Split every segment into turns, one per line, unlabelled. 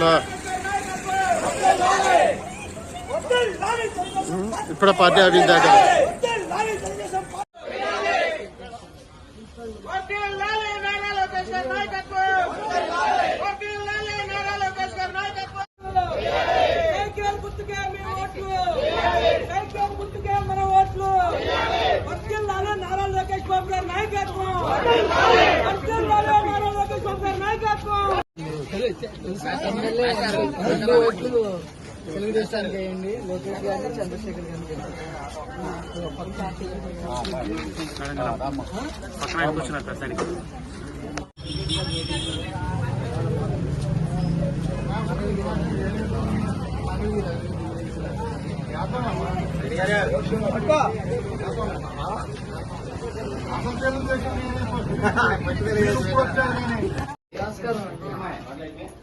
ఇట్లా ఇప్పుడు పార్టీ అవి దగ్గర
నారా లోకేష్ గారి నాయకత్వం వర్ధిల్లాలి నారా లోకేష్ గారి నాయకత్వం సైకిల్ గుర్తుకే మీ ఓట్లు సైకిల్ గుర్తుకే మన ఓట్లు వర్ధిల్లాలి నారా లోకేష్ బాబు గారి నాయకత్వం వర్ధిల్లాలి నారా లోకేష్ బాబు గారి నాయకత్వం
రెండు ఓట్లు తెలుగుదేశానికి వేయండి లోకేష్ గారిని చంద్రశేఖర్ గారికి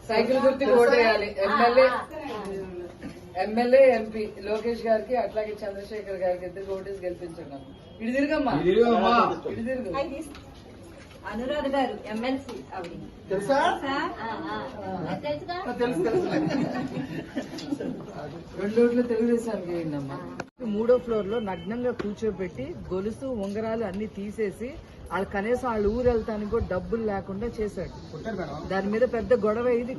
సైకిల్ గుర్తుకు ఓటేయాలి. ఎమ్మెల్యే ఎమ్మెల్యే ఎంపీ లోకేష్ గారికి అట్లాగే చంద్రశేఖర్ గారికి ఇద్దరు ఓటేసి గెలిపించండి ఇటు తిరుగమ్మా. ఇటు తిరుగు.
అనురాధ గారు ఎమ్మెల్సీ ఆవిడ.
తెలుసా?
ఆ, ఆ. తెలుసుగా?
తెలుసు తెలుసు. రెండు ఓట్లు తెలుగుదేశానికి వేయండి అమ్మా. మూడో ఫ్లోర్లో నగ్నంగా కూర్చోబెట్టి గొలుసు ఉంగరాలు అన్ని తీసేసి వాళ్ళు కనీసం వాళ్ళ ఊరు వెళ్తానికి కూడా డబ్బులు లేకుండా చేశాడు. దాని మీద పెద్ద గొడవ ఇది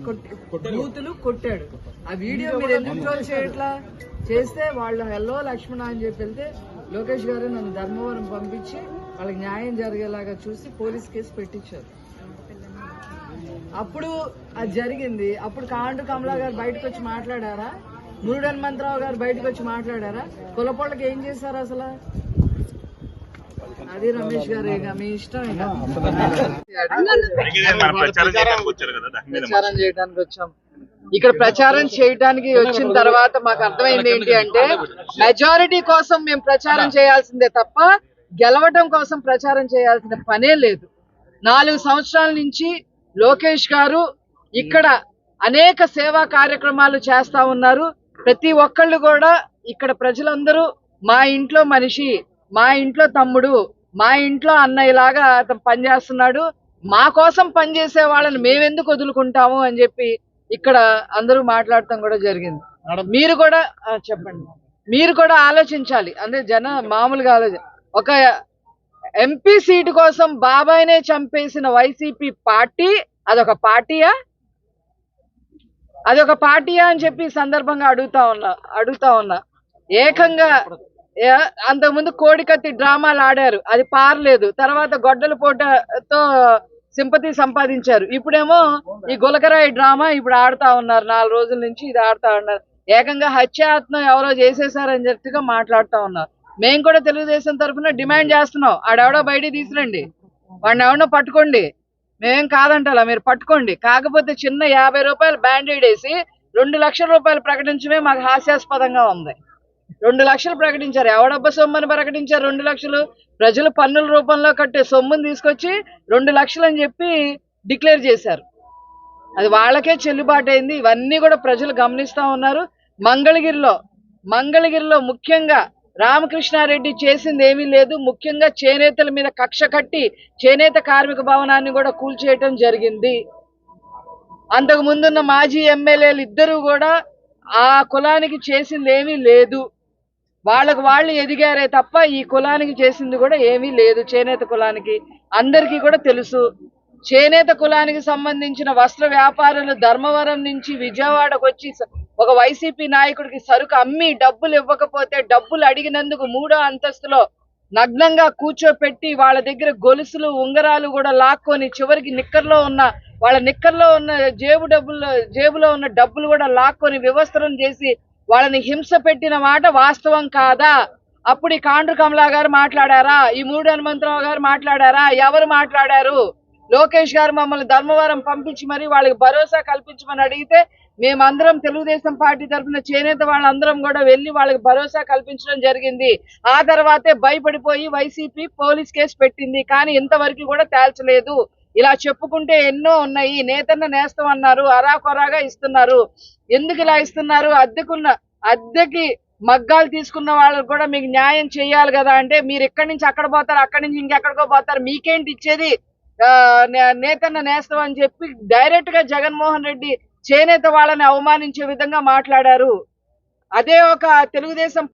బూతులు కొట్టాడు. ఆ వీడియో మీరు ఎందుకు ట్రోల్ చేయట్లా? చేస్తే వాళ్ళు హెల్లో లక్ష్మణ అని చెప్పి వెళ్తే లోకేష్ గారు నన్ను ధర్మవరం పంపించి వాళ్ళకి న్యాయం జరిగేలాగా చూసి పోలీస్ కేసు పెట్టించారు. అప్పుడు అది జరిగింది. అప్పుడు కాండు కమలా గారు బయటకు వచ్చి మాట్లాడారా? మురుడు హనుమంతరావు గారు బయటకు వచ్చి మాట్లాడారా? కులపోళ్ళకి ఏం చేశారు అసలు? అది రమేష్ గారు మీ ఇష్టం ఇక.
మన ప్రచారం చేయడానికి వచ్చారు కదా దాని మీద
ప్రచారం చేయడానికి వచ్చాం. ఇక్కడ ప్రచారం చేయడానికి వచ్చిన తర్వాత మాకు అర్థమైంది ఏంటి అంటే మెజారిటీ కోసం మేము ప్రచారం చేయాల్సిందే తప్ప గెలవటం కోసం ప్రచారం చేయాల్సిన పనే లేదు. నాలుగు సంవత్సరాల నుంచి లోకేష్ గారు ఇక్కడ అనేక సేవా కార్యక్రమాలు చేస్తా ఉన్నారు. ప్రతి ఒక్కళ్ళు కూడా ఇక్కడ ప్రజలందరూ మా ఇంట్లో మనిషి మా ఇంట్లో తమ్ముడు మా ఇంట్లో అన్నయ్యలాగా అతను పనిచేస్తున్నాడు మా కోసం పనిచేసే వాళ్ళని మేమెందుకు వదులుకుంటాము అని చెప్పి ఇక్కడ అందరూ మాట్లాడటం కూడా జరిగింది. మీరు కూడా చెప్పండి. మీరు కూడా ఆలోచించాలి. అంటే జన మామూలుగా ఆలోచన ఒక ఎంపీ సీటు కోసం బాబాయ్నే చంపేసిన వైసీపీ పార్టీ అదొక పార్టీయా? అదొక పార్టీయా అని చెప్పి సందర్భంగా అడుగుతా ఉన్నా అడుగుతా ఉన్నా. ఏకంగా అంతకుముందు కోడికత్తి డ్రామాలు ఆడారు. అది పారలేదు. తర్వాత గొడ్డల పోటతో సింపతి సంపాదించారు. ఇప్పుడేమో ఈ గులకరాయి డ్రామా ఇప్పుడు ఆడుతా ఉన్నారు. నాలుగు రోజుల నుంచి ఇది ఆడుతా ఉన్నారు. ఏకంగా హత్యాత్మ ఎవరో చేసేసారని చెప్పిగా మాట్లాడుతా ఉన్నారు. మేము కూడా తెలుగుదేశం తరఫున డిమాండ్ చేస్తున్నాం. ఆడెవడో బయటికి తీసురండి వాడిని ఎవడో పట్టుకోండి. మేమేం కాదంటాలా? మీరు పట్టుకోండి. కాకపోతే చిన్న యాభై రూపాయలు బ్యాండేడ్ వేసి రెండు లక్షల రూపాయలు ప్రకటించడమే మాకు హాస్యాస్పదంగా ఉంది. రెండు లక్షలు ప్రకటించారు. ఎవడబ్బ అని ప్రకటించారు? రెండు లక్షలు. ప్రజలు పన్నుల రూపంలో కట్టే సొమ్ముని తీసుకొచ్చి రెండు లక్షలు అని చెప్పి డిక్లేర్ చేశారు. అది వాళ్ళకే చెల్లుబాటు అయింది. ఇవన్నీ కూడా ప్రజలు గమనిస్తా ఉన్నారు. మంగళగిరిలో మంగళగిరిలో ముఖ్యంగా రామకృష్ణారెడ్డి చేసింది ఏమీ లేదు. ముఖ్యంగా చేనేతల మీద కక్ష కట్టి చేనేత కార్మిక భవనాన్ని కూడా కూల్చేయటం జరిగింది. అంతకు ముందున్న మాజీ ఎమ్మెల్యేలు ఇద్దరు కూడా ఆ కులానికి చేసింది ఏమీ లేదు. వాళ్ళకు వాళ్ళు ఎదిగారే తప్ప ఈ కులానికి చేసింది కూడా ఏమీ లేదు. చేనేత కులానికి అందరికీ కూడా తెలుసు. చేనేత కులానికి సంబంధించిన వస్త్ర వ్యాపారులు ధర్మవరం నుంచి విజయవాడకు వచ్చి ఒక వైసీపీ నాయకుడికి సరుకు అమ్మి డబ్బులు ఇవ్వకపోతే డబ్బులు అడిగినందుకు మూడో అంతస్తులో నగ్నంగా కూర్చోపెట్టి వాళ్ళ దగ్గర గొలుసులు ఉంగరాలు కూడా లాక్కొని చివరికి నిక్కర్లో ఉన్న వాళ్ళ నిక్కర్లో ఉన్న జేబు డబ్బుల్లో జేబులో ఉన్న డబ్బులు కూడా లాక్కొని వివస్త్రం చేసి వాళ్ళని హింస పెట్టిన మాట వాస్తవం కాదా? అప్పుడు ఈ కాండ్రు కమలా గారు మాట్లాడారా? ఈ మూడు హనుమంతరావు గారు మాట్లాడారా? ఎవరు మాట్లాడారు? లోకేష్ గారు మమ్మల్ని ధర్మవరం పంపించి మరి వాళ్ళకి భరోసా కల్పించమని అడిగితే మేమందరం తెలుగుదేశం పార్టీ తరఫున చేనేత వాళ్ళందరం కూడా వెళ్ళి వాళ్ళకి భరోసా కల్పించడం జరిగింది. ఆ తర్వాతే భయపడిపోయి వైసీపీ పోలీస్ కేసు పెట్టింది. కానీ ఇంతవరకు కూడా తేల్చలేదు. ఇలా చెప్పుకుంటే ఎన్నో ఉన్నాయి. నేతన్న నేస్తం అన్నారు అరాకొరాగా ఇస్తున్నారు. ఎందుకు ఇలా ఇస్తున్నారు? అద్దెకున్న అద్దెకి మగ్గాలు తీసుకున్న వాళ్ళకు కూడా మీకు న్యాయం చేయాలి కదా అంటే మీరు ఎక్కడి నుంచి అక్కడ పోతారు అక్కడి నుంచి ఇంకెక్కడికో పోతారు. మీకేంటి ఇచ్చేది? నేతన్న నేస్తం అని చెప్పి డైరెక్ట్గా జగన్మోహన్ రెడ్డి చేనేత వాళ్ళని అవమానించే విధంగా మాట్లాడారు. అదే ఒక తెలుగుదేశం